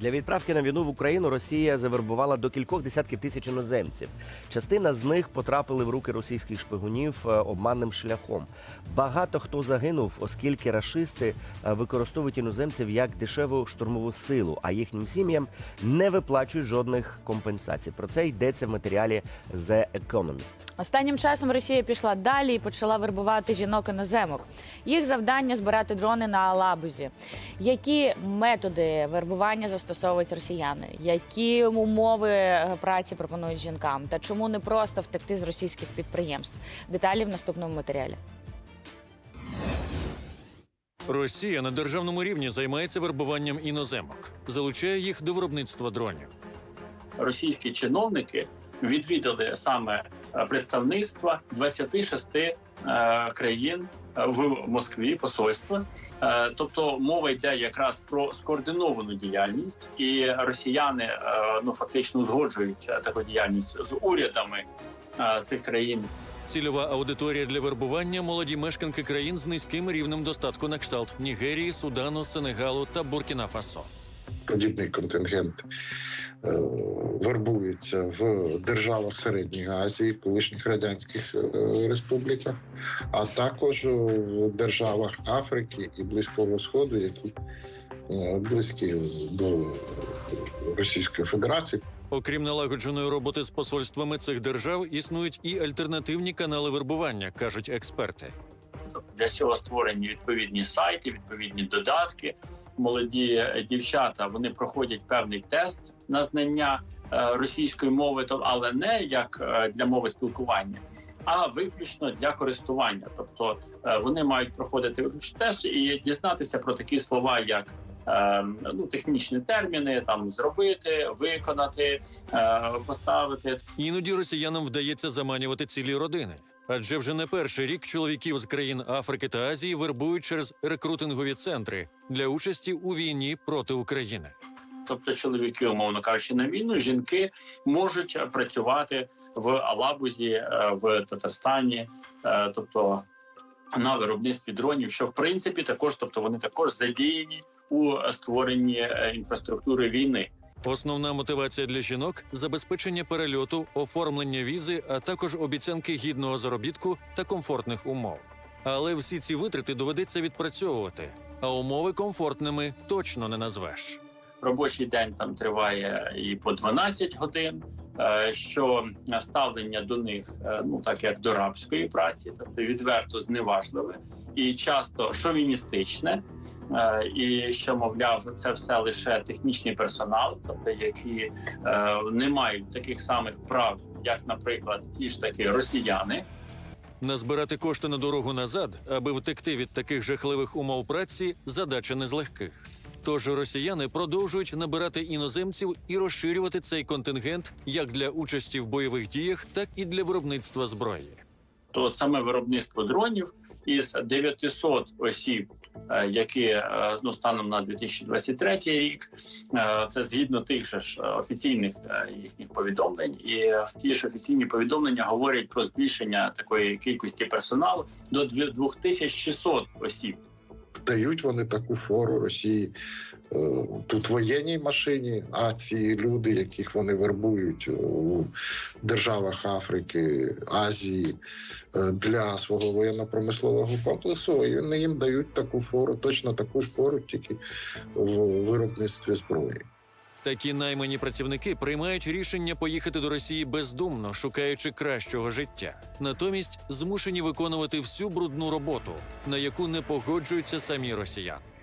Для відправки на війну в Україну Росія завербувала до кількох десятків тисяч іноземців. Частина з них потрапили в руки російських шпигунів е, обманним шляхом. Багато хто загинув, оскільки рашисти е, використовують іноземців як дешеву штурмову силу, а їхнім сім'ям не виплачують жодних компенсацій. Про це йдеться в матеріалі The Economist. Останнім часом Росія пішла далі і почала вербувати жінок іноземок. Їх завдання збирати дрони на Алабузі. Які методи вербування застосовують росіяни? Які умови е, праці пропонують жінкам? Та чому не просто втекти з російських підприємств? Деталі в наступному матеріалі. Росія на державному рівні займається вербуванням іноземок, залучає їх до виробництва дронів. російські чиновники відвідали саме представництва 26 е, країн е, в Москві, посольства. Е, Тобто мова йде якраз про скоординовану діяльність, і росіяни е, ну фактично узгоджують е, таку діяльність з урядами е, цих країн. Цільова аудиторія для вербування молоді мешканки країн з низьким рівнем достатку на кшталт Нігерії, Судану, Сенегалу та Буркіна-Фасо. Подібний контингент е, вербується в державах Середньої Азії, колишніх радянських е, республіках, а також в державах Африки і Близького Сходу, які е, близькі до Російської Федерації. Окрім налагодженої роботи з посольствами цих держав, існують і альтернативні канали вербування, кажуть експерти. Для цього створені відповідні сайти, відповідні додатки. Молоді е, дівчата вони проходять певний тест на знання е, російської мови, але не як е, для мови спілкування, а виключно для користування. Тобто вони мають проходити виключно тест і дізнатися про такі слова, як ну технічні терміни, там зробити, виконати, поставити. Іноді росіянам вдається заманювати цілі родини. Адже вже не перший рік чоловіків з країн Африки та Азії вербують через рекрутингові центри для участі у війні проти України. Тобто чоловіки, умовно кажучи, на війну, жінки можуть працювати в Алабузі, е, в Татарстані, е, тобто на виробництві дронів, що в принципі також, тобто вони також задіяні у створенні е, інфраструктури війни. Основна мотивація для жінок забезпечення перельоту, оформлення візи, а також обіцянки гідного заробітку та комфортних умов. Але всі ці витрати доведеться відпрацьовувати, а умови комфортними точно не назвеш. Робочий день там триває і по 12 годин. е, Що ставлення до них, е, ну так як до рабської праці, тобто відверто зневажливе і часто шовіністичне, і що мовляв, це все лише технічний персонал, тобто які е, не мають таких самих прав, як, наприклад, ті ж таки росіяни. Назбирати кошти на дорогу назад, аби втекти від таких жахливих умов праці, задача не з легких. Тож росіяни продовжують набирати іноземців і розширювати цей контингент як для участі в бойових діях, так і для виробництва зброї. то саме виробництво дронів із 900 осіб, е, які е, ну станом на 2023 рік, е, це згідно тих же ж офіційних їхніх повідомлень, і в ті ж офіційні повідомлення говорять про збільшення такої кількості персоналу до 2600 осіб. Дають вони таку фору Росії е, тут воєнній машині, а ці люди, яких вони вербують у державах Африки, Азії е, для свого воєнно-промислового комплексу, і вони їм дають таку фору, точно таку ж фору, тільки в виробництві зброї. Такі наймані працівники приймають рішення поїхати до Росії бездумно, шукаючи кращого життя. Натомість змушені виконувати всю брудну роботу, на яку не погоджуються самі росіяни.